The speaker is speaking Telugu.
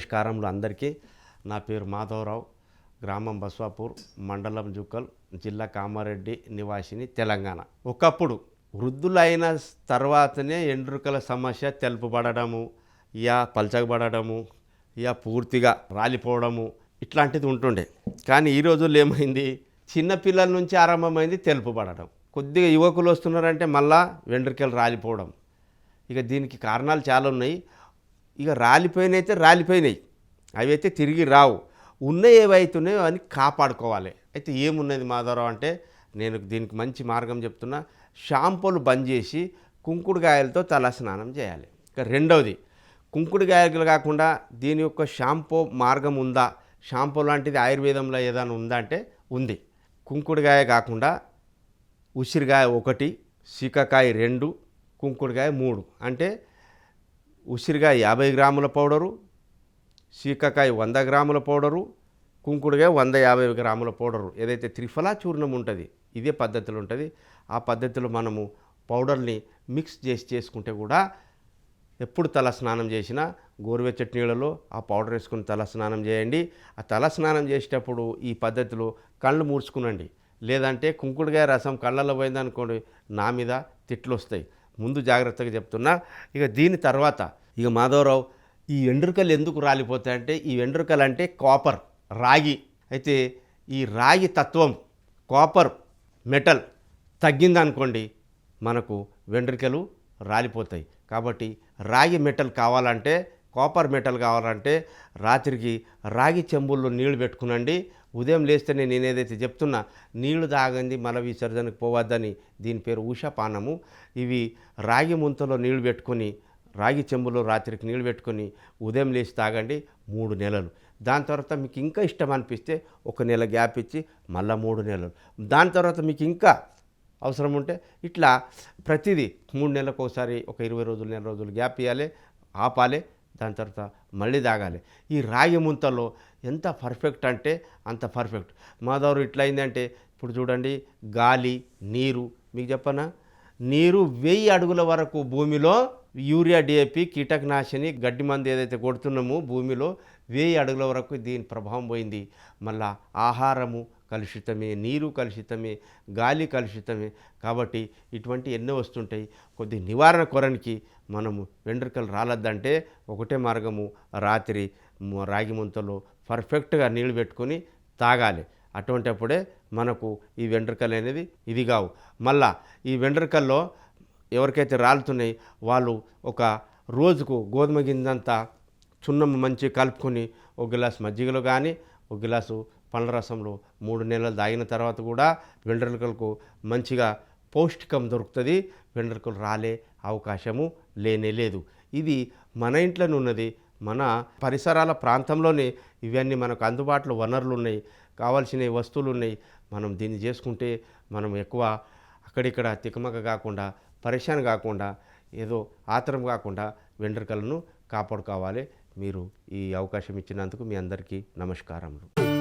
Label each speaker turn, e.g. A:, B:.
A: నమస్కారములు అందరికీ. నా పేరు మాధవరావు. గ్రామం బస్వాపూర్ మండలం జుక్కల్ జిల్లా కామారెడ్డి నివాసిని తెలంగాణ. ఒకప్పుడు వృద్ధులైన తర్వాతనే ఎండ్రుకల సమస్య తెలుపబడము యా పలచగబడము యా పూర్తిగా రాలిపోవడము ఇట్లాంటిది ఉంటుండే. కానీ ఈ రోజుల్లో ఏమైంది? చిన్నపిల్లల నుంచి ఆరంభమైంది తెలుపబడడం. కొద్దిగా యువకులు వస్తున్నారంటే మళ్ళా వెండ్రికలు రాలిపోవడం. ఇక దీనికి కారణాలు చాలా ఉన్నాయి. ఇక రాలిపోయినైతే రాలిపోయినాయి. అవి అయితే తిరిగి రావు. ఉన్నాయి ఏవైతున్నాయో అని కాపాడుకోవాలి. అయితే ఏమున్నది మాధవరావు అంటే నేను దీనికి మంచి మార్గం చెప్తున్నా షాంపూలు బంద్ చేసి కుంకుడుగాయలతో తల స్నానం చేయాలి. ఇక రెండవది కుంకుడుకాయలు కాకుండా దీని యొక్క షాంపూ మార్గం ఉందా? షాంపూ లాంటిది ఆయుర్వేదంలో ఏదైనా ఉందా అంటే ఉంది. కుంకుడుకాయ కాకుండా ఉసిరికాయ ఒకటి సీకకాయ రెండు కుంకుడుకాయ మూడు. అంటే ఉసిరికాయ యాభై గ్రాముల పౌడరు సీకకాయ వంద గ్రాముల పౌడరు కుంకుడుకాయ వంద యాభై గ్రాముల పౌడరు. ఏదైతే త్రిఫలా చూర్ణం ఉంటుంది ఇదే పద్ధతిలో ఉంటుంది. ఆ పద్ధతిలో మనము పౌడర్ని మిక్స్ చేసి చేసుకుంటే కూడా ఎప్పుడు తల స్నానం చేసినా గోరువెచ్చటి నీళ్ళలో ఆ పౌడర్ వేసుకుని తల స్నానం చేయండి. ఆ తల స్నానం చేసేటప్పుడు ఈ పద్ధతిలో కళ్ళు మూర్చుకునండి లేదంటే కుంకుడుకాయ రసం కళ్ళలో పోయిందనుకోండి నా మీద తిట్లు వస్తాయి. ముందు జాగ్రత్తగా చెప్తున్నా. ఇక దీని తర్వాత ఇక మాధవరావు ఈ వెండ్రుకలు ఎందుకు రాలిపోతాయంటే ఈ వెండ్రుకలు అంటే కాపర్ రాగి. అయితే ఈ రాగి తత్వం కాపర్ మెటల్ తగ్గిందనుకోండి మనకు వెండ్రికలు రాలిపోతాయి. కాబట్టి రాగి మెటల్ కావాలంటే కాపర్ మెటల్ కావాలంటే రాత్రికి రాగి చెంబుల్లో నీళ్ళు పెట్టుకునండి. ఉదయం లేస్తేనే నేను ఏదైతే చెప్తున్నా నీళ్ళు తాగండి మల విసర్జనకు పోవద్దని దీని పేరు ఉషపానము ఇవి రాగి ముంతలో నీళ్ళు పెట్టుకొని రాగి చెంబులో రాత్రికి నీళ్ళు పెట్టుకొని ఉదయం లేచి తాగండి మూడు నెలలు. దాని తర్వాత మీకు ఇంకా ఇష్టం అనిపిస్తే ఒక నెల గ్యాప్ ఇచ్చి మళ్ళీ మూడు నెలలు. దాని తర్వాత మీకు ఇంకా అవసరం ఉంటే ఇట్లా ప్రతిదీ మూడు నెలలకు ఒకసారి ఒక ఇరవై రోజులు నెల రోజులు గ్యాప్ ఇవ్వాలి ఆపాలి. దాని తర్వాత మళ్ళీ తాగాలి. ఈ రాగి ముంతలో ఎంత పర్ఫెక్ట్ అంటే అంత పర్ఫెక్ట్ మాధవరు ఇట్లా అయిందంటే ఇప్పుడు చూడండి గాలి నీరు మీకు చెప్పనా? నీరు వెయ్యి అడుగుల వరకు భూమిలో యూరియా డిఏపి కీటకనాశిని గడ్డి మందు ఏదైతే కొడుతున్నామో భూమిలో వెయ్యి అడుగుల వరకు దీని ప్రభావం పోయింది. మళ్ళా ఆహారము కలుషితమే నీరు కలుషితమే గాలి కలుషితమే. కాబట్టి ఇటువంటి ఎన్నో వస్తుంటాయి. కొద్ది నివారణ కొరనికి మనము వెంట్రుకలు రాలద్దంటే ఒకటే మార్గము రాత్రి రాగి ముంతలో పర్ఫెక్ట్గా నీళ్ళు పెట్టుకొని తాగాలి. అటువంటప్పుడే మనకు ఈ వెంట్రుకలు అనేది ఇది కావు. మళ్ళా ఈ వెంట్రుకల్లో ఎవరికైతే రాలుతున్నాయి వాళ్ళు ఒక రోజుకు గోధుమ గింజంతా చున్నం మంచి కలుపుకొని ఒక గ్లాస్ మజ్జిగలో కానీ ఒక గ్లాసు పండ్ల రసంలో మూడు నెలలు తాగిన తర్వాత కూడా వెండ్రుకలకు మంచిగా పౌష్టికం దొరుకుతుంది. వెండ్రుకలు రాలే అవకాశము లేనే లేదు. ఇది మన ఇంట్లోనే ఉన్నది. మన పరిసరాల ప్రాంతంలోనే ఇవన్నీ మనకు అందుబాటులో వనరులు ఉన్నాయి. కావాల్సిన వస్తువులు ఉన్నాయి. మనం దీన్ని చేసుకుంటే మనం ఎక్కువ అక్కడిక్కడ తికమక కాకుండా పరేషాన్ కాకుండా ఏదో ఆతరం కాకుండా వెండ్రుకలను కాపాడుకోవాలి. మీరు ఈ అవకాశం ఇచ్చినందుకు మీ అందరికీ నమస్కారములు.